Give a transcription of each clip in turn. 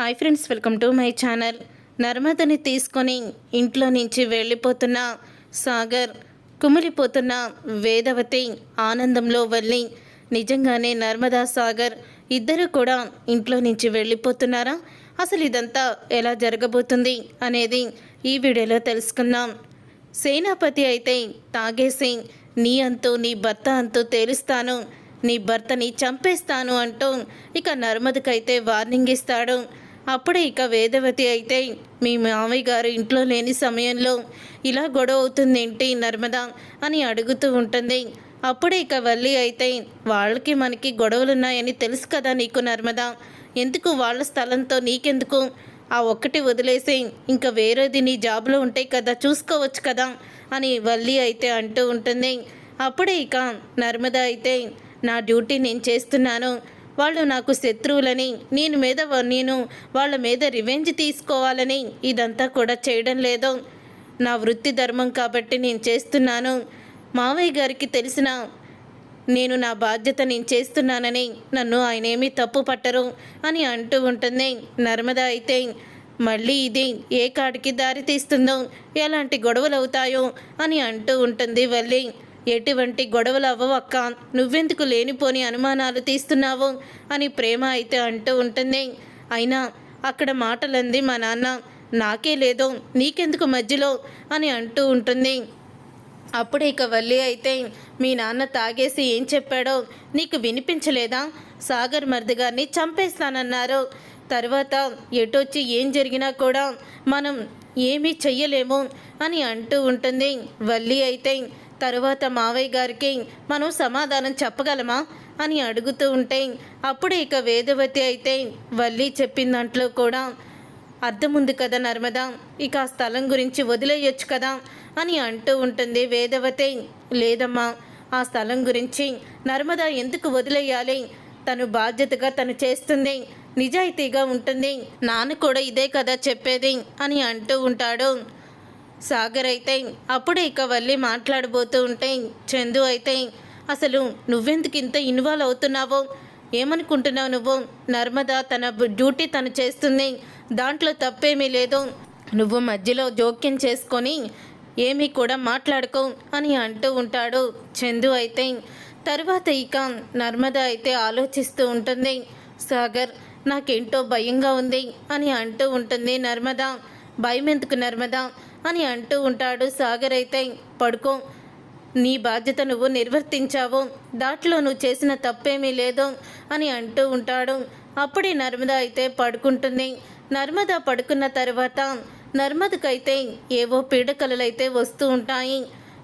Hi friends welcome to my channel. నర్మదని తీసుకొని ఇంట్లో నుంచి వెళ్ళిపోతున్న సాగర్ కుమిలిపోతున్న వేదవతి ఆనందంలో వెళ్ళి నిజంగానే నర్మదా సాగర్ ఇద్దరు కూడా ఇంట్లో నుంచి వెళ్ళిపోతున్నారా? అసలు ఇదంతా ఎలా జరగబోతుంది అనేది ఈ వీడియోలో తెలుసుకుందాం. సేనాపతి అయితే తాగేసి నీ అంతు నీ భర్త అంతు తేలుస్తాను. నీ భర్తని చంపేస్తాను అంటూ ఇక నర్మదకైతే వార్నింగ్ ఇస్తాడు. అప్పుడే ఇక వేదవతి అయితే మీ మామయ్య గారు ఇంట్లో లేని సమయంలో ఇలా గొడవ అవుతుంది ఏంటి నర్మద? అని అడుగుతూ ఉంటుంది. అప్పుడే ఇక వల్లి అయితే వాళ్ళకి మనకి గొడవలున్నాయని తెలుసు కదా నీకు నర్మద? ఎందుకు వాళ్ళ స్థలంతో నీకెందుకు? ఆ ఒక్కటి వదిలేసి ఇంకా వేరేది నీ జాబ్లో ఉంటాయి కదా చూసుకోవచ్చు కదా? అని వల్లి అయితే అంటూ ఉంటుంది. అప్పుడే ఇక నర్మద అయితే నా డ్యూటీ నేను చేస్తున్నాను. వాళ్ళు నాకు శత్రువులని నేను మీద నేను వాళ్ళ మీద రివెంజ్ తీసుకోవాలని ఇదంతా కూడా చేయడం లేదు. నా వృత్తి ధర్మం కాబట్టి నేను చేస్తున్నాను. మావయ్య గారికి తెలిసిన నేను నా బాధ్యత నేను చేస్తున్నానని నన్ను ఆయన ఏమీ తప్పు పట్టరు అని అంటూ ఉంటుంది. నర్మద అయితే మళ్ళీ ఇది ఏ కాడికి దారి తీస్తుందో ఎలాంటి గొడవలు అవుతాయో అని అంటూ ఉంటుంది వల్లి. ఎటువంటి గొడవలు అవ్వవక్క నువ్వెందుకు లేనిపోని అనుమానాలు తీస్తున్నావు? అని ప్రేమ అయితే అంటూ ఉంటుంది. అయినా అక్కడ మాటలంది మా నాన్న నాకే లేదో నీకెందుకు మధ్యలో? అని అంటూ ఉంటుంది. అప్పుడు ఇక వల్లి అయితే మీ నాన్న తాగేసి ఏం చెప్పాడో నీకు వినిపించలేదా? సాగర్ మర్ది గారిని చంపేస్తానన్నారు. తర్వాత ఎటొచ్చి ఏం జరిగినా కూడా మనం ఏమీ చెయ్యలేము అని అంటూ ఉంటుంది. వల్లి అయితే తరువాత మావయ్య గారికి మనం సమాధానం చెప్పగలమా? అని అడుగుతూ ఉంటే అప్పుడే ఇక వేదవతి అయితే వల్లి చెప్పిన దాంట్లో కూడా అర్థం ఉంది కదా నర్మద ఇక ఆ స్థలం గురించి వదిలేయొచ్చు కదా అని అంటూ ఉంటుంది వేదవతి. లేదమ్మా ఆ స్థలం గురించి నర్మద ఎందుకు వదిలేయాలి? తను బాధ్యతగా తను చేస్తుంది నిజాయితీగా ఉంటుంది నాన్న కూడా ఇదే కదా చెప్పేది అని అంటూ ఉంటాడు. సాగర్ అయితే అప్పుడు ఇక వల్లి మాట్లాడబోతూ ఉంటే చందు అయితే అసలు నువ్వెందుకు ఇంత ఇన్వాల్వ్ అవుతున్నావో? ఏమనుకుంటున్నావు నువ్వు? నర్మద తన డ్యూటీ తను చేస్తుంది. దాంట్లో తప్పేమీ లేదు. నువ్వు మధ్యలో జోక్యం చేసుకొని ఏమీ కూడా మాట్లాడుకో అని అంటూ ఉంటాడు చందు అయితే. తర్వాత ఇక నర్మద అయితే ఆలోచిస్తూ ఉంటుంది. సాగర్ నాకేంటో భయంగా ఉంది అని అంటూ ఉంటుంది నర్మద. భయం ఎందుకు నర్మద? అని అంటూ ఉంటాడు. సాగర్ అయితే పడుకో నీ బాధ్యత నువ్వు నిర్వర్తించావు. దాంట్లో నువ్వు చేసిన తప్పేమీ లేదు అని అంటూ ఉంటాడు. అప్పుడే నర్మద అయితే పడుకుంటుంది. నర్మద పడుకున్న తర్వాత నర్మదకైతే ఏవో పీడకలలు అయితే వస్తూ ఉంటాయి.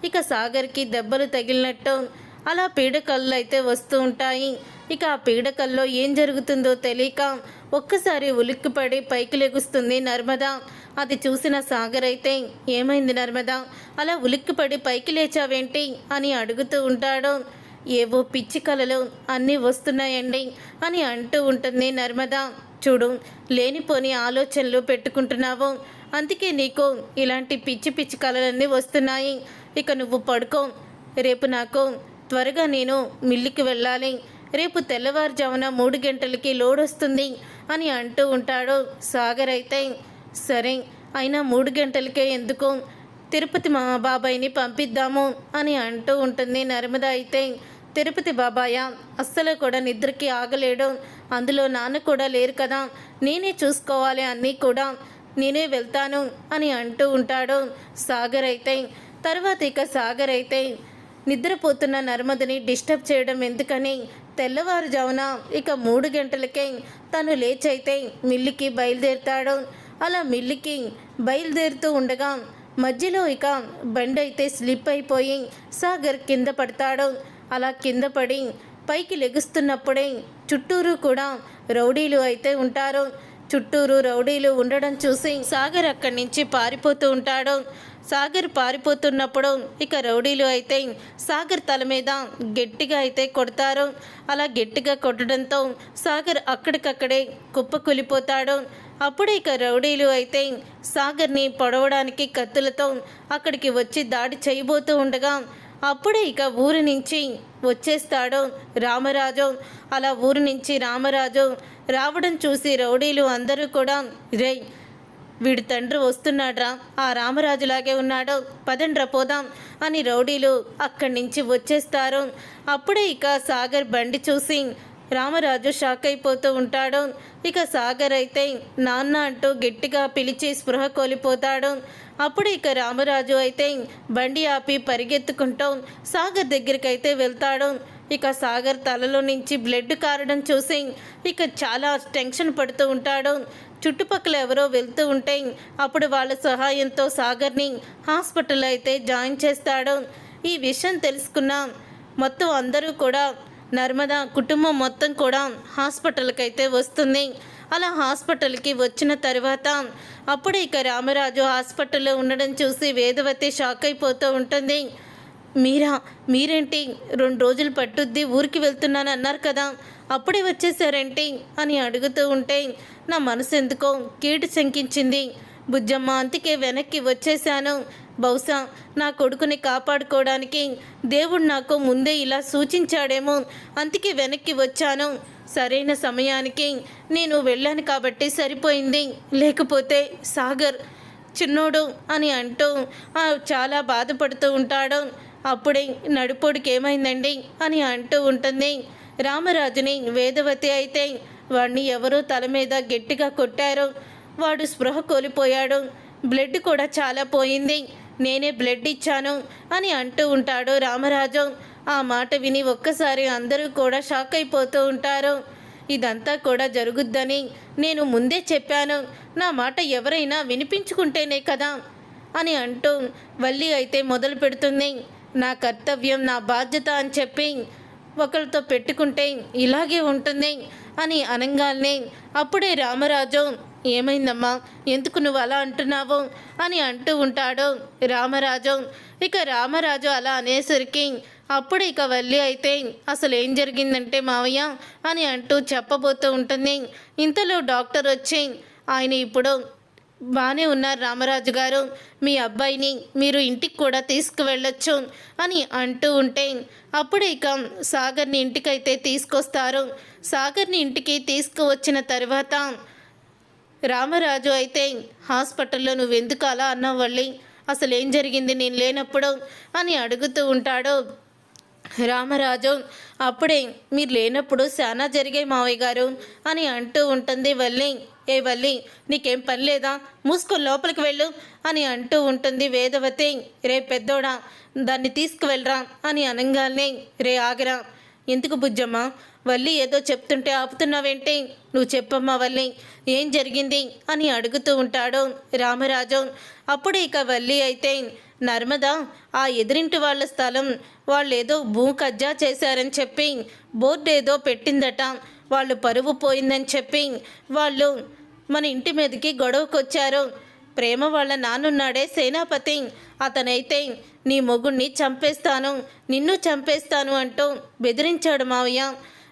ఇక సాగర్కి దెబ్బలు తగిలినట్టు అలా పీడకలలు అయితే వస్తూ ఉంటాయి. ఇక ఆ పీడకల్లో ఏం జరుగుతుందో తెలియక ఒక్కసారి ఉలిక్కిపడి పైకి లెగుస్తుంది నర్మద. అది చూసిన సాగర్ అయితే ఏమైంది నర్మద? అలా ఉలిక్కిపడి పైకి లేచావేంటి? అని అడుగుతూ ఉంటాడు. ఏవో పిచ్చి కలలు అన్నీ వస్తున్నాయండి అని అంటూ ఉంటుంది నర్మద. చూడు లేనిపోని ఆలోచనలు పెట్టుకుంటున్నావు. అందుకే నీకు ఇలాంటి పిచ్చి పిచ్చి కలలన్నీ వస్తున్నాయి. ఇక నువ్వు పడుకో. రేపు నాకు త్వరగా నేను మిల్లుకి వెళ్ళాలి. రేపు తెల్లవారుజామున మూడు గంటలకి లోడ్ వస్తుంది అని అంటూ ఉంటాడు. సాగర్ అయితే సరే అయినా మూడు గంటలకే ఎందుకు తిరుపతి మా బాబాయ్ని పంపిద్దాము అని అంటూ ఉంటుంది. నర్మద అయితే తిరుపతి బాబాయ అస్సలు కూడా నిద్రకి ఆగలేడు. అందులో నాన్న కూడా లేరు కదా నేనే చూసుకోవాలి అన్నీ కూడా నేనే వెళ్తాను అని అంటూ ఉంటాడు సాగర్ అయితే. తర్వాత ఇక సాగర్ అయితే నిద్రపోతున్న నర్మదని డిస్టర్బ్ చేయడం ఎందుకని తెల్లవారుజామున ఇక మూడు గంటలకే తను లేచైతే మిల్లుకి బయలుదేరుతాడు. అలా మిల్లుకి బయలుదేరుతూ ఉండగా మధ్యలో ఇక బండి అయితే స్లిప్ అయిపోయి సాగర్ కింద పడతాడు. అలా కింద పడి పైకి లెగుస్తున్నప్పుడే చుట్టూరు కూడా రౌడీలు అయితే ఉంటారు. చుట్టూరు రౌడీలు ఉండడం చూసి సాగర్ అక్కడి నుంచి పారిపోతూ ఉంటాడు. సాగర్ పారిపోతున్నప్పుడు ఇక రౌడీలు అయితే సాగర్ తల మీద గట్టిగా అయితే కొడతారు. అలా గట్టిగా కొట్టడంతో సాగర్ అక్కడికక్కడే కుప్పకూలిపోతాడు. అప్పుడు ఇక రౌడీలు అయితే సాగర్ని పొడవడానికి కత్తులతో అక్కడికి వచ్చి దాడి చేయబోతూ ఉండగా అప్పుడే ఇక ఊరి నుంచి వచ్చేస్తాడు రామరాజు. అలా ఊరి నుంచి రామరాజు రావడం చూసి రౌడీలు అందరూ కూడా రే వీడి తండ్రి వస్తున్నాడ్రా ఆ రామరాజులాగే ఉన్నాడు పదండ్రా పోదాం అని రౌడీలు అక్కడి నుంచి వచ్చేస్తారు. అప్పుడే ఇక సాగర్ బండి చూసి రామరాజు షాక్ అయిపోతూ ఉంటాడు. ఇక సాగర్ అయితే నాన్న అంటూ గట్టిగా పిలిచి స్పృహ కోల్పోతాడు. అప్పుడు ఇక రామరాజు అయితే బండి ఆపి పరిగెత్తుకుంటూ సాగర్ దగ్గరికి అయితే వెళ్తాడు. ఇక సాగర్ తలలో నుంచి బ్లడ్ కారడం చూసి ఇక చాలా టెన్షన్ పడుతూ ఉంటాడు. చుట్టుపక్కల ఎవరో వెళ్తూ ఉంటే అప్పుడు వాళ్ళ సహాయంతో సాగర్ని హాస్పిటల్ అయితే జాయిన్ చేస్తాడు. ఈ విషయం తెలుసుకున్న మొత్తం అందరూ కూడా నర్మదా కుటుంబం మొత్తం కూడా హాస్పిటల్కి అయితే వస్తుంది. అలా హాస్పిటల్కి వచ్చిన తర్వాత అప్పుడు ఇక రామరాజు హాస్పిటల్లో ఉండడం చూసి వేదవతి షాక్ అయిపోతూ ఉంటుంది. మీరా మీరేంటి? రెండు రోజులు పట్టుద్ది ఊరికి వెళ్తున్నాను అన్నారు కదా. అప్పుడే వచ్చేసారేంటి? అని అడుగుతూ ఉంటే నా మనసు ఎందుకో కీటు శంకించింది. బుజ్జమ్మ అంతకే వెనక్కి వచ్చేశాను. బహుశా నా కొడుకుని కాపాడుకోవడానికి దేవుడు నాకు ముందే ఇలా సూచించాడేమో. అందుకే వెనక్కి వచ్చాను. సరైన సమయానికి నేను వెళ్ళాను కాబట్టి సరిపోయింది. లేకపోతే సాగర్ చిన్నోడు అని అంటూ చాలా బాధపడుతూ ఉంటాడు. అప్పుడే నడుపోడికి ఏమైందండి అని అంటూ ఉంటుంది. రామరాజుని వేదవతి అయితే వాడిని ఎవరో తల మీద గట్టిగా కొట్టారు. వాడు స్పృహ కోల్పోయాడు. బ్లడ్ కూడా చాలా పోయింది. నేనే బ్లడ్ ఇచ్చాను అని అంటూ ఉంటాడు రామరాజు. ఆ మాట విని ఒక్కసారి అందరూ కూడా షాక్ అయిపోతూ ఉంటారు. ఇదంతా కూడా జరుగుద్దని నేను ముందే చెప్పాను. నా మాట ఎవరైనా వినిపించుకుంటేనే కదా అని అంటూ వల్లి అయితే మొదలు పెడుతుంది. నా కర్తవ్యం నా బాధ్యత అని చెప్పి ఒకరితో పెట్టుకుంటే ఇలాగే ఉంటుంది అని అనగానే అప్పుడే రామరాజు ఏమైందమ్మా? ఎందుకు నువ్వు అలా అంటున్నావు? అని అంటూ ఉంటాడు రామరాజు. ఇక రామరాజు అలా అనేసరికి అప్పుడు ఇక వల్లి అయితే అసలు ఏం జరిగిందంటే మావయ్య? అని అంటూ చెప్పబోతూ ఉంటుంది. ఇంతలో డాక్టర్ వచ్చి ఆయన ఇప్పుడు బాగానే ఉన్నారు రామరాజు గారు. మీ అబ్బాయిని మీరు ఇంటికి కూడా తీసుకువెళ్ళొచ్చు అని అంటూ ఉంటే అప్పుడు ఇక సాగర్ని ఇంటికైతే తీసుకొస్తారు. సాగర్ని ఇంటికి తీసుకువచ్చిన తర్వాత రామరాజు అయితే హాస్పిటల్లో నువ్వు ఎందుకు అలా అన్నావు వల్లి? అసలు ఏం జరిగింది? నేను లేనప్పుడు? అని అడుగుతూ ఉంటాడు. రామరాజు అప్పుడే మీరు లేనప్పుడు చాలా జరిగాయి మావయ్య గారు అని అంటూ ఉంటుంది వల్లి. ఏ వల్లి నీకేం పని లేదా? మూసుకొని లోపలికి వెళ్ళు అని అంటూ ఉంటుంది వేదవతి. రే పెద్దోడా దాన్ని తీసుకువెళ్ళరా అని అనగానే రే ఆగరా. ఎందుకు బుజ్జమ్మా? వల్లి ఏదో చెప్తుంటే ఆపుతున్నావేంటి? నువ్వు చెప్పమ్మా వల్లి ఏం జరిగింది? అని అడుగుతూ ఉంటాడు రామరాజు. అప్పుడు ఇక వల్లి అయితే నర్మద ఆ ఎదిరింటి వాళ్ళ స్థలం వాళ్ళు ఏదో భూ కజ్జా చేశారని చెప్పి బోర్డు ఏదో పెట్టిందట. వాళ్ళు పరువు పోయిందని చెప్పి వాళ్ళు మన ఇంటి మీదకి గొడవకొచ్చారు. ప్రేమ వాళ్ళ నానున్నాడే సేనాపతి. అతనైతే నీ మొగుణ్ణి చంపేస్తాను నిన్ను చంపేస్తాను అంటూ బెదిరించాడు మావయ్య.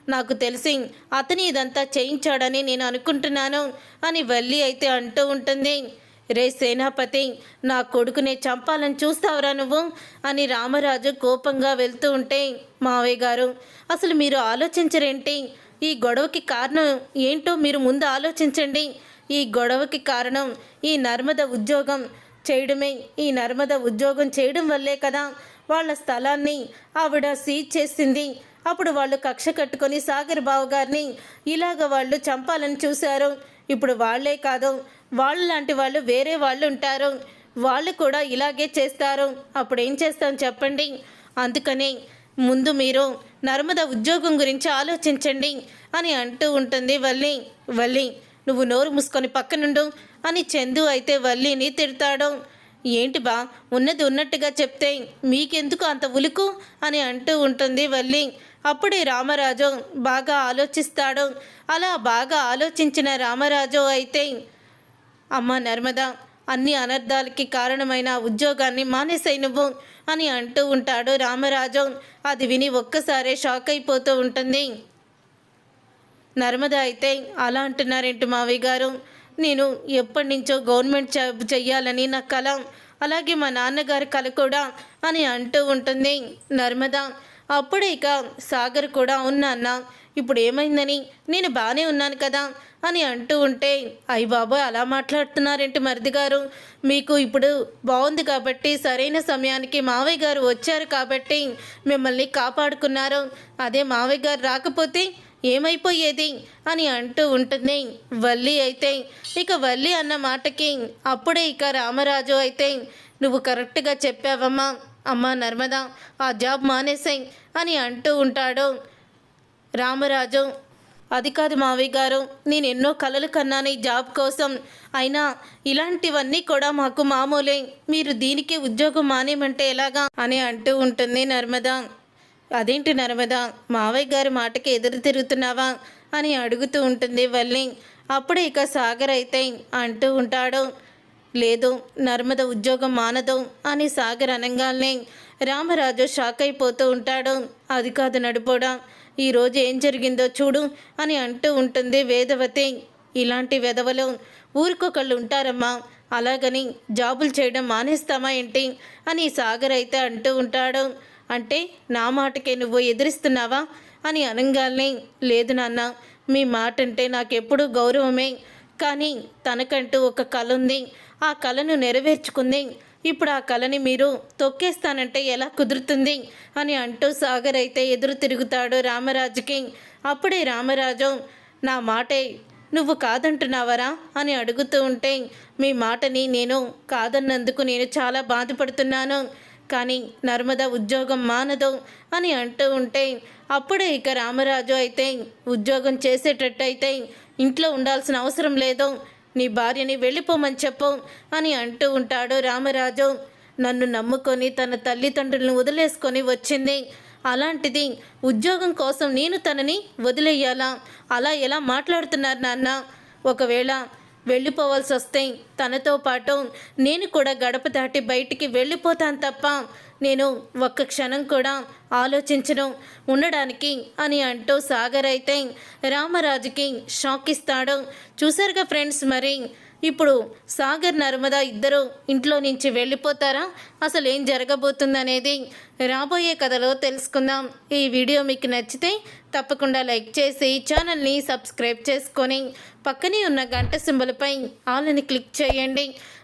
నాకు తెలిసి అతని ఇదంతా చేయించాడని నేను అనుకుంటున్నాను అని వల్లి అయితే అంటూ ఉంటుంది. రే సేనాపతి నా కొడుకునే చంపాలని చూస్తావురా నువ్వు అని రామరాజు కోపంగా వెళ్తూ ఉంటే మావయ్య గారు అసలు మీరు ఆలోచించరేంటి? ఈ గొడవకి కారణం ఏంటో మీరు ముందు ఆలోచించండి. ఈ గొడవకి కారణం ఈ నర్మద ఉద్యోగం చేయడమే. ఈ నర్మద ఉద్యోగం చేయడం వల్లే కదా వాళ్ళ స్థలాన్ని ఆవిడ సీజ్ చేసింది. అప్పుడు వాళ్ళు కక్ష కట్టుకొని సాగర్ బావు గారిని ఇలాగ వాళ్ళు చంపాలని చూశారు. ఇప్పుడు వాళ్ళే కాదు వాళ్ళ లాంటి వాళ్ళు వేరే వాళ్ళు ఉంటారు. వాళ్ళు కూడా ఇలాగే చేస్తారు. అప్పుడు ఏం చేస్తాం చెప్పండి. అందుకని ముందు మీరు నర్మద ఉద్యోగం గురించి ఆలోచించండి అని అంటూ ఉంటుంది వల్లి. వల్లి నువ్వు నోరు మూసుకొని పక్కనుండు అని చందు అయితే వల్లిని తిడతాడు. ఏంటి బా ఉన్నది ఉన్నట్టుగా చెప్తే మీకెందుకు అంత ఉలుకు అని అంటూ ఉంటుంది వల్లి. అప్పుడే రామరాజు బాగా ఆలోచిస్తాడు. అలా బాగా ఆలోచించిన రామరాజు అయితే అమ్మ నర్మద అన్ని అనర్థాలకి కారణమైన ఉద్యోగాన్ని మానేసాయి నువ్వు. అని అంటూ ఉంటాడు రామరాజు. అది విని ఒక్కసారే షాక్ అయిపోతూ ఉంటుంది. నర్మద అయితే అలా అంటున్నారేంటి మావి గారు? నేను ఎప్పటి నుంచో గవర్నమెంట్ జాబ్ చెయ్యాలని నా కల అలాగే మా నాన్నగారి కల కూడా అని అంటూ ఉంటుంది నర్మద. అప్పుడే ఇక సాగర్ కూడా అవునా అన్న ఇప్పుడు ఏమైందని నేను బాగానే ఉన్నాను కదా? అని అంటూ ఉంటే అయ్య బాబోయ్ అలా మాట్లాడుతున్నారేంటి మరిది గారు? మీకు ఇప్పుడు బాగుంది కాబట్టి సరైన సమయానికి మావయ్య గారు వచ్చారు కాబట్టి మిమ్మల్ని కాపాడుకున్నారు. అదే మావయ్య గారు రాకపోతే ఏమైపోయేది? అని అంటూ ఉంటుంది. వల్లి అయితే ఇక వల్లి అన్న మాటకి అప్పుడే ఇక రామరాజు అయితే నువ్వు కరెక్ట్గా చెప్పావమ్మా. అమ్మా నర్మదా ఆ జాబ్ మానేసాయి అని అంటూ ఉంటాడు. రామరాజు. అది కాదు మావయ్య గారు నేను ఎన్నో కలలు కన్నాను ఈ జాబ్ కోసం. అయినా ఇలాంటివన్నీ కూడా మాకు మామూలే. మీరు దీనికి ఉద్యోగం మానేమంటే ఎలాగా? అని అంటూ ఉంటుంది నర్మదా. అదేంటి నర్మదా? మావయ్య గారి మాటకి ఎదురు తిరుగుతున్నావా? అని అడుగుతూ ఉంటుంది వల్లి. అప్పుడే ఇక సాగర్ అయితే అంటూ ఉంటాడు. లేదు నర్మద ఉద్యోగం మానదు అని సాగర్ అనగానే రామరాజు షాక్ అయిపోతూ ఉంటాడు. అది కాదు నడిపోడా? ఈరోజు ఏం జరిగిందో చూడు అని అంటూ ఉంటుంది వేదవతి. ఇలాంటి వెధవలు ఊరికొకళ్ళు ఉంటారమ్మా. అలాగని జాబులు చేయడం మానేస్తామా ఏంటి? అని సాగర్ అయితే అంటూ ఉంటాడు. అంటే నా మాటకే నువ్వు ఎదిరిస్తున్నావా? అని అనగానే లేదు నాన్న మీ మాట అంటే నాకెప్పుడు గౌరవమే. కానీ తనకంటూ ఒక కళ ఉంది ఆ కళను నెరవేర్చుకుంది. ఇప్పుడు ఆ కళని మీరు తొక్కేస్తానంటే ఎలా కుదురుతుంది? అని అంటూ సాగర్ అయితే ఎదురు తిరుగుతాడు రామరాజుకి. అప్పుడే రామరాజు నా మాటే నువ్వు కాదంటున్నావరా? అని అడుగుతూ ఉంటే మీ మాటని నేను కాదన్నందుకు నేను చాలా బాధపడుతున్నాను. కానీ నర్మద ఉద్యోగం మానదు అని అంటూ ఉంటే అప్పుడే ఇక రామరాజు అయితే ఉద్యోగం చేసేటట్టయితే ఇంట్లో ఉండాల్సిన అవసరం లేదు. నీ భార్యని వెళ్ళిపోమని చెప్పు అని అంటూ ఉంటాడు రామరాజు. నన్ను నమ్ముకొని తన తల్లిదండ్రులను వదిలేసుకొని వచ్చింది. అలాంటిది ఉద్యోగం కోసం నేను తనని వదిలేయాలా? అలా ఎలా మాట్లాడుతున్నారు నాన్న? ఒకవేళ వెళ్ళిపోవాల్సి వస్తే తనతో పాటు నేను కూడా గడప దాటి బయటికి వెళ్ళిపోతాను తప్ప నేను ఒక్క క్షణం కూడా ఆలోచించను ఉండడానికి అని అంటూ సాగర్ అయితే రామరాజుకి షాక్ ఇస్తాడు. చూసారుగా ఫ్రెండ్స్ మరి? ఇప్పుడు సాగర్ నర్మదా ఇద్దరు ఇంట్లో నుంచి వెళ్ళిపోతారా? అసలు ఏం జరగబోతుందనేది రాబోయే కథలో తెలుసుకుందాం. ఈ వీడియో మీకు నచ్చితే తప్పకుండా లైక్ చేసి ఛానల్ని సబ్స్క్రైబ్ చేసుకొని పక్కనే ఉన్న గంట సింబల్పై ఆల్ని క్లిక్ చేయండి.